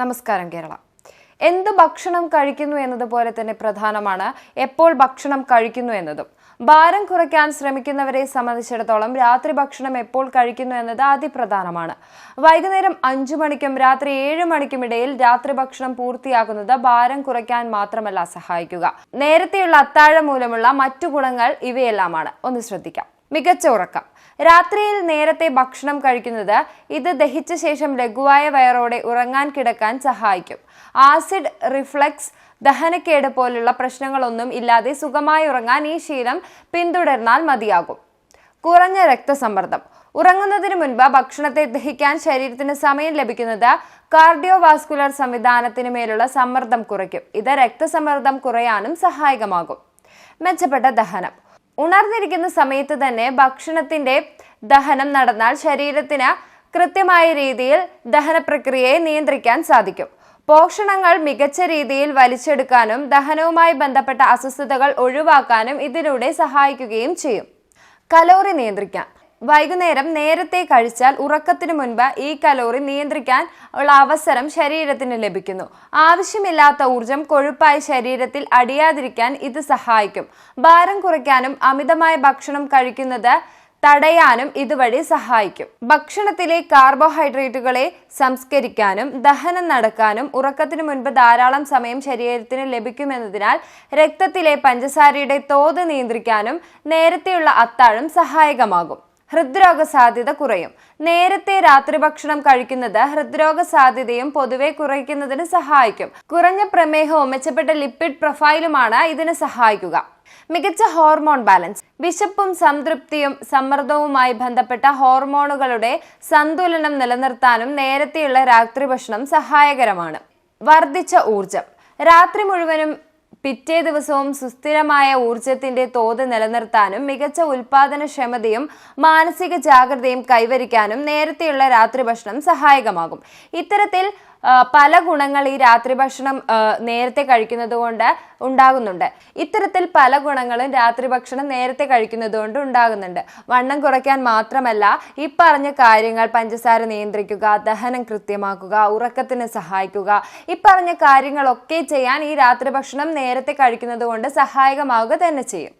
നമസ്കാരം കേരള. എന്ത് ഭക്ഷണം കഴിക്കുന്നു എന്നതുപോലെ തന്നെ പ്രധാനമാണ് എപ്പോൾ ഭക്ഷണം കഴിക്കുന്നു എന്നതും. ഭാരം കുറയ്ക്കാൻ ശ്രമിക്കുന്നവരെ സംബന്ധിച്ചിടത്തോളം രാത്രി ഭക്ഷണം എപ്പോൾ കഴിക്കുന്നു എന്നത് അതിപ്രധാനമാണ്. വൈകുന്നേരം അഞ്ചു മണിക്കും രാത്രി ഏഴ് മണിക്കും ഇടയിൽ രാത്രി ഭക്ഷണം പൂർത്തിയാക്കുന്നത് ഭാരം കുറയ്ക്കാൻ മാത്രമല്ല സഹായിക്കുക. നേരത്തെയുള്ള അത്താഴം മൂലമുള്ള മറ്റു ഗുണങ്ങൾ ഇവയെല്ലാമാണ്. ഒന്ന് ശ്രദ്ധിക്കാം. മികച്ച ഉറക്കം. രാത്രിയിൽ നേരത്തെ ഭക്ഷണം കഴിക്കുന്നത് ഇത് ദഹിച്ച ശേഷം ലഘുവായ വയറോടെ ഉറങ്ങാൻ കിടക്കാൻ സഹായിക്കും. ആസിഡ് റിഫ്ലക്സ് ദഹനക്കേട് പോലുള്ള പ്രശ്നങ്ങളൊന്നും ഇല്ലാതെ സുഖമായി ഉറങ്ങാൻ ഈ ശീലം പിന്തുടർന്നാൽ മതിയാകും. കുറഞ്ഞ രക്തസമ്മർദ്ദം. ഉറങ്ങുന്നതിന് മുൻപ് ഭക്ഷണത്തെ ദഹിക്കാൻ ശരീരത്തിന് സമയം ലഭിക്കുന്നത് കാർഡിയോവാസ്കുലർ സംവിധാനത്തിന് മേലുള്ള സമ്മർദ്ദം കുറയ്ക്കും. ഇത് രക്തസമ്മർദ്ദം കുറയാനും സഹായകമാകും. മെച്ചപ്പെട്ട ദഹനം. ഉണർന്നിരിക്കുന്ന സമയത്ത് തന്നെ ഭക്ഷണത്തിന്റെ ദഹനം നടന്നാൽ ശരീരത്തിന് കൃത്യമായ രീതിയിൽ ദഹന പ്രക്രിയയെ നിയന്ത്രിക്കാൻ സാധിക്കും. പോഷണങ്ങൾ മികച്ച രീതിയിൽ വലിച്ചെടുക്കാനും ദഹനവുമായി ബന്ധപ്പെട്ട അസ്വസ്ഥതകൾ ഒഴിവാക്കാനും ഇതിലൂടെ സഹായിക്കുകയും ചെയ്യും. കലോറി നിയന്ത്രിക്കാൻ വൈകുന്നേരം നേരത്തെ കഴിച്ചാൽ ഉറക്കത്തിനു മുൻപ് ഈ കലോറി നിയന്ത്രിക്കാൻ ഉള്ള അവസരം ശരീരത്തിന് ലഭിക്കുന്നു. ആവശ്യമില്ലാത്ത ഊർജം കൊഴുപ്പായി ശരീരത്തിൽ അടിയാതിരിക്കാൻ ഇത് സഹായിക്കും. ഭാരം കുറയ്ക്കാനും അമിതമായ ഭക്ഷണം കഴിക്കുന്നത് തടയാനും ഇതുവഴി സഹായിക്കും. ഭക്ഷണത്തിലെ കാർബോഹൈഡ്രേറ്റുകളെ സംസ്കരിക്കാനും ദഹനം നടക്കാനും ഉറക്കത്തിനു മുൻപ് ധാരാളം സമയം ശരീരത്തിന് ലഭിക്കുമെന്നതിനാൽ രക്തത്തിലെ പഞ്ചസാരയുടെ തോത് നിയന്ത്രിക്കാനും നേരത്തെയുള്ള അത്താഴം സഹായകമാകും. ഹൃദ്രോഗ സാധ്യത കുറയും. നേരത്തെ രാത്രി ഭക്ഷണം കഴിക്കുന്നത് ഹൃദ്രോഗ സാധ്യതയും പൊതുവെ കുറയ്ക്കുന്നതിന് സഹായിക്കും. കുറഞ്ഞ പ്രമേഹവും മെച്ചപ്പെട്ട ലിപ്പിഡ് പ്രൊഫൈലുമാണ് ഇതിന് സഹായിക്കുക. മികച്ച ഹോർമോൺ ബാലൻസ്. വിശപ്പും സംതൃപ്തിയും സമ്മർദ്ദവുമായി ബന്ധപ്പെട്ട ഹോർമോണുകളുടെ സന്തുലനം നിലനിർത്താനും നേരത്തെയുള്ള രാത്രി ഭക്ഷണം സഹായകരമാണ്. വർദ്ധിച്ച ഊർജം രാത്രി മുഴുവനും പിറ്റേ ദിവസവും സുസ്ഥിരമായ ഊർജത്തിന്റെ തോത് നിലനിർത്താനും മികച്ച ഉൽപാദനക്ഷമതയും മാനസിക ജാഗ്രതയും കൈവരിക്കാനും നേരത്തെയുള്ള രാത്രി ഭക്ഷണം സഹായകമാകും. ഇത്തരത്തിൽ പല ഗുണങ്ങൾ ഈ രാത്രി ഭക്ഷണം നേരത്തെ കഴിക്കുന്നത് കൊണ്ട് ഉണ്ടാകുന്നുണ്ട്. ഇത്തരത്തിൽ പല ഗുണങ്ങളും രാത്രി ഭക്ഷണം നേരത്തെ കഴിക്കുന്നത് കൊണ്ട് ഉണ്ടാകുന്നുണ്ട്. വണ്ണം കുറയ്ക്കാൻ മാത്രമല്ല ഈ പറഞ്ഞ കാര്യങ്ങൾ പഞ്ചസാര നിയന്ത്രിക്കുക ദഹനം കൃത്യമാക്കുക ഉറക്കത്തിന് സഹായിക്കുക ഈ പറഞ്ഞ കാര്യങ്ങളൊക്കെ ചെയ്യാൻ ഈ രാത്രി ഭക്ഷണം നേരത്തെ കഴിക്കുന്നത് കൊണ്ട് സഹായകമാവുക തന്നെ ചെയ്യും.